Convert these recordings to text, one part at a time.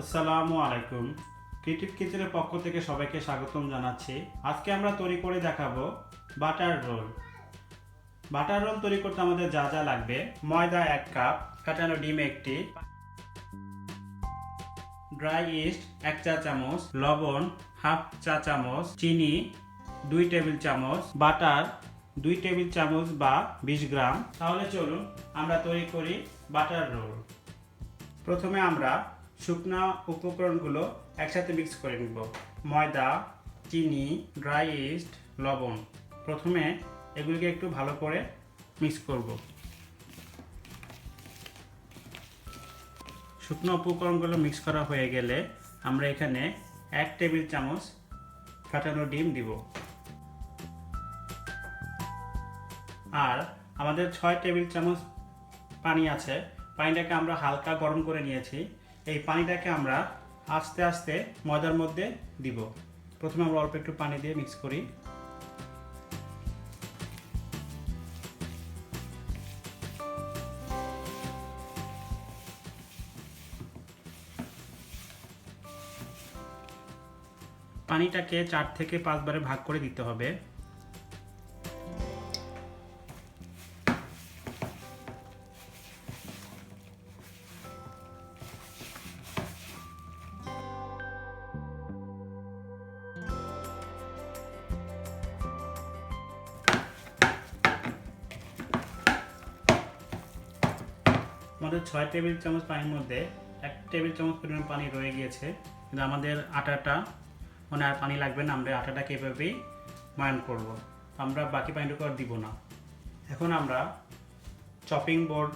আসসালামু আলাইকুম। ক্রিয়েটিভ কিচেনের পক্ষ থেকে সবাইকে স্বাগতম জানাচ্ছি। আজকে আমরা তৈরি করে দেখাবো বাটার রোল। বাটার রোল তৈরি করতে আমাদের যা যা লাগবে, ময়দা এক কাপ, কাটানো ডিম একটি, ড্রাই ইস্ট এক চা চামচ, লবণ হাফ চা চামচ, চিনি দুই টেবিল চামচ, বাটার দুই টেবিল চামচ বা বিশ গ্রাম। তাহলে চলুন আমরা তৈরি করি বাটার রোল। প্রথমে আমরা শুকনা উপকরণগুলো একসাথে মিক্স করে নিব। ময়দা, চিনি ড্রাই ইস্ট লবণ। প্রথমে এগুলিকে একটু ভালো করে মিক্স করব। শুকনো উপকরণগুলো মিক্স করা হয়ে গেলে আমরা এখানে এক টেবিল চামচ ফাটানো ডিম দিব। আর আমাদের ছয় টেবিল চামচ পানি আছে। পানিটাকে আমরা হালকা গরম করে নিয়েছি। এই পানিটাকে আমরা আস্তে আস্তে ময়দার মধ্যে দিব। প্রথমে আমরা অল্প একটু পানি দিয়ে মিক্স করি। পানিটাকে চার থেকে পাঁচবারে ভাগ করে দিতে হবে। আমাদের ছয় টেবিল চামচ পানির মধ্যে এক টেবিল চামচ পরিমাণ পানি রয়ে গিয়েছে। কিন্তু আমাদের আটাটা মানে আর পানি লাগবে না, আমরা আটাটাকে এভাবেই ময়ান করব। আমরা বাকি পানিটুকু আর দিব না। এখন আমরা চপিং বোর্ড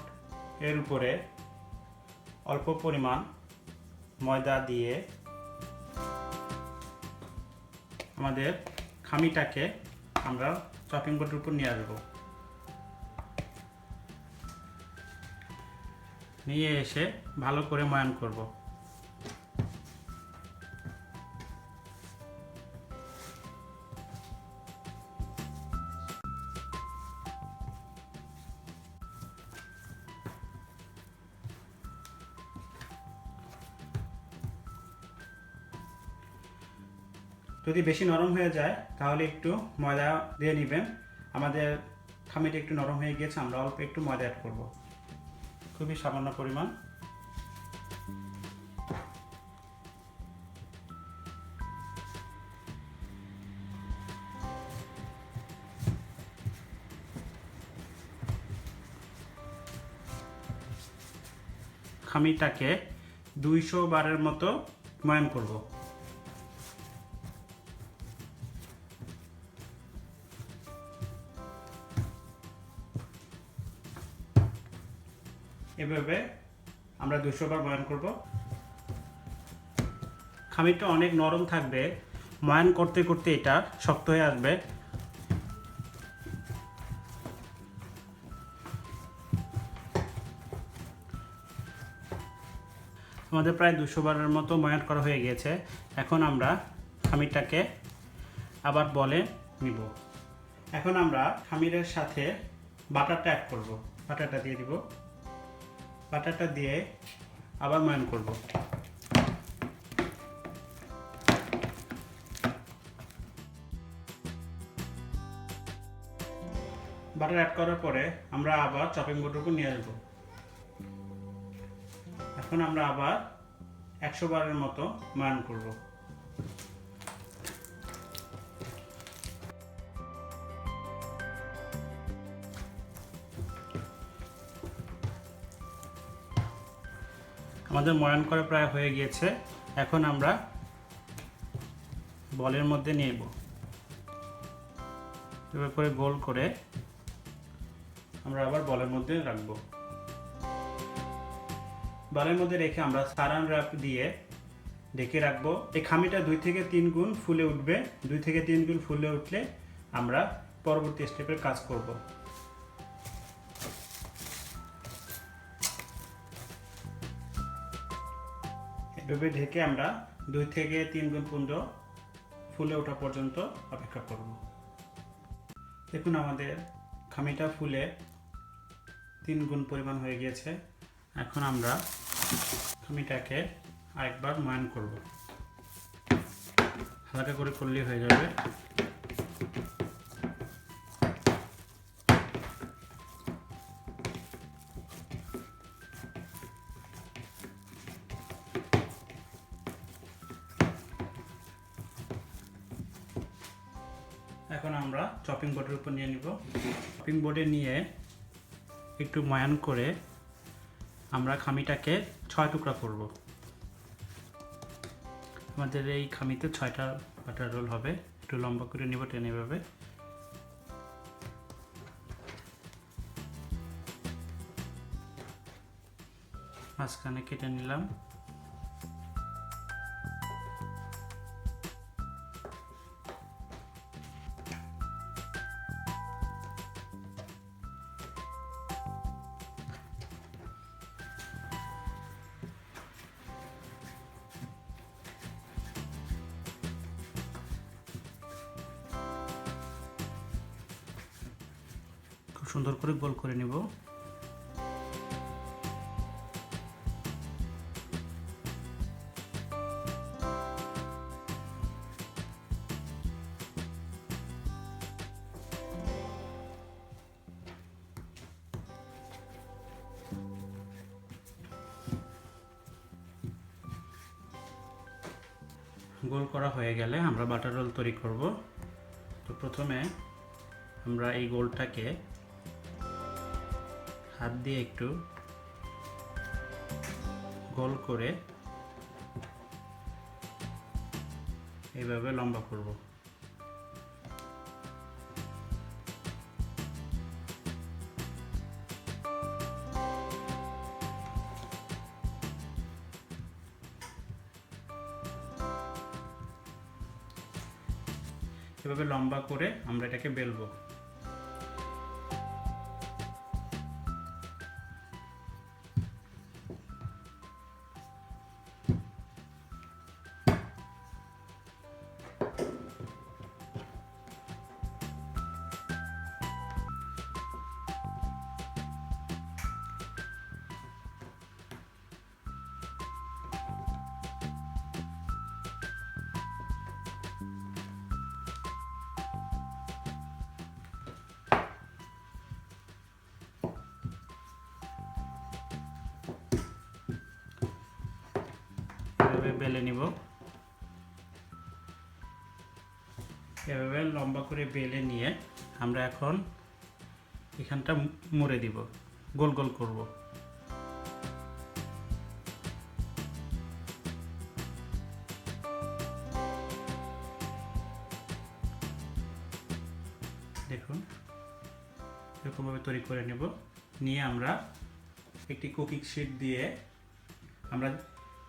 এর উপরে অল্প পরিমাণ ময়দা দিয়ে আমাদের খামিটাকে আমরা চপিং বোর্ডের উপর নিয়ে আসব। নিয়ে এসে ভালো করে ময়ান করব। যদি বেশি নরম হয়ে যায়, তাহলে একটু ময়দা দিয়ে নেবেন। আমাদের খামিটা একটু নরম হয়ে গিয়েছে, আমরা অল্প একটু ময়দা অ্যাড করব। খুবই সামান্য পরিমাণ। খামিটাকে দুইশো বারের মতো ময়ান করব। এভাবে আমরা দুশো বার ময়ান করব। খামিরটা অনেক নরম থাকবে। ময়ান করতে করতে এটা শক্ত হয়ে আসবে। আমাদের প্রায় দুশো বারের মতো ময়ান করা হয়ে গিয়েছে। এখন আমরা খামিরটাকে আবার বলে নিব। এখন আমরা খামিরের সাথে বাটারটা অ্যাড করব। বাটারটা দিয়ে দিব। বাটারটা দিয়ে আবার ময়ান করব। বাটার অ্যাড করার পরে আমরা আবার চপিং বোর্ডটুকু নিয়ে আসব। এখন আমরা আবার একশো বারের মতো ময়ান করব। আমাদের ময়ান করা প্রায় হয়ে গিয়েছে। এখন আমরা বলের মধ্যে নেব। এভাবে করে গোল করে আমরা আবার বলের মধ্যে রাখব। বলের মধ্যে রেখে আমরা সারান র্যাপ দিয়ে ঢেকে রাখব। এই খামিটা দুই থেকে তিন গুণ ফুলে উঠবে। দুই থেকে তিন গুণ ফুলে উঠলে আমরা পরবর্তী স্টেপের কাজ করব। এভাবে ঢেকে আমরা দুই থেকে তিন গুণ পর্যন্ত ফুলে ওঠা পর্যন্ত অপেক্ষা করব। দেখুন আমাদের খামিটা ফুলে তিন গুণ পরিমাণ হয়ে গিয়েছে। এখন আমরা খামিটাকে আরেকবার ময়ান করব। হালকা করে করলেই হয়ে যাবে। আমরা চপিং বোর্ডের উপর নিয়ে নিব। চপিং বোর্ডে নিয়ে একটু ময়ান করে আমরা খামিটাকে ছয় টুকরা করব। আমাদের এই খামিতে ছয়টা বাটার রোল হবে। একটু লম্বা করে নিব টেনে এভাবে। মাঝখানে কেটে নিলাম। সুন্দর করে গোল করে নিব। গোল করা হয়ে গেলে আমরা বাটার রোল তৈরি করব। তো প্রথমে আমরা এই গোলটাকে হাত দিয়ে একটু গোল করে এইভাবে লম্বা করব। এভাবে লম্বা করে আমরা এটাকে বেলবো। বেলে নিব। এভাবে লম্বা করে বেলে নিয়ে আমরা এখন এখানটা মুড়ে দিব, গোল গোল করব। দেখুন, এরকমভাবে তৈরি করে নেব। নিয়ে আমরা একটি কুকিং শিট দিয়ে আমরা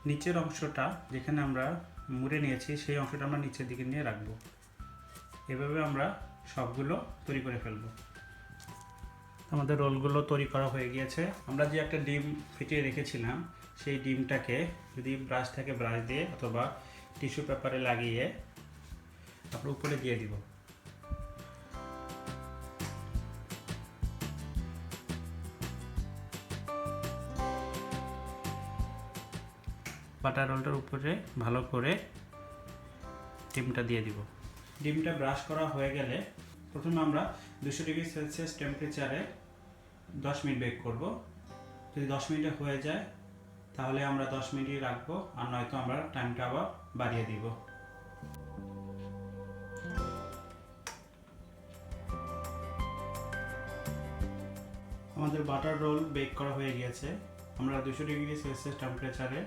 নিচের অংশটা যেখানে আমরা মুড়ে নিয়েছি, সেই অংশটা আমরা নিচের দিকে নিয়ে রাখব। এভাবে আমরা সবগুলো তৈরি করে ফেলব। আমাদের রোলগুলো তৈরি করা হয়ে গিয়েছে। আমরা যে একটা ডিম ফিটিয়ে রেখেছিলাম, সেই ডিমটাকে যদি ব্রাশ থাকে ব্রাশ দিয়ে অথবা টিস্যু পেপারে লাগিয়ে আমরা উপরে দিয়ে দিব। বাটার রোলটার উপরে ভালো করে ডিমটা দিয়ে দিব। ডিমটা ব্রাশ করা হয়ে গেলে প্রথমে আমরা দুশো ডিগ্রি সেলসিয়াস টেম্পারেচারে দশ মিনিট বেক করব। যদি দশ মিনিটে হয়ে যায়, তাহলে আমরা দশ মিনিটই রাখব আর নয়তো আমরা টাইমটা আবার বাড়িয়ে দিব। আমাদের বাটার রোল বেক করা হয়ে গিয়েছে। আমরা দুশো ডিগ্রি সেলসিয়াস টেম্পারেচারে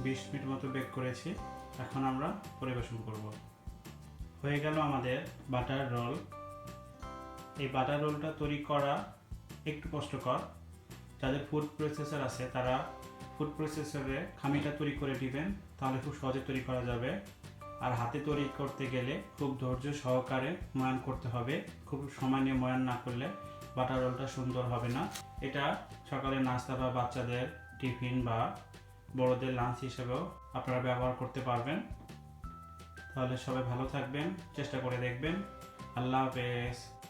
বিশ মিনিট মতো বেক করেছি। এখন আমরা পরিবেশন করব। হয়ে গেল আমাদের বাটার রোল। এই বাটার রোলটা তৈরি করা একটু কষ্টকর। যাদের ফুড প্রসেসর আছে, তারা ফুড প্রসেসরে খামিটা তৈরি করে দিবেন, তাহলে খুব সহজে তৈরি করা যাবে। আর হাতে তৈরি করতে গেলে খুব ধৈর্য সহকারে ময়ান করতে হবে। খুব সময় নিয়ে ময়ান না করলে বাটার রোলটা সুন্দর হবে না। এটা সকালে নাস্তা বা বাচ্চাদের টিফিন বা বড়দের লাঞ্চ হিসেবেও আপনারা ব্যবহার করতে পারবেন। তাহলে সবাই ভালো থাকবেন, চেষ্টা করে দেখবেন। আল্লাহ হাফেজ।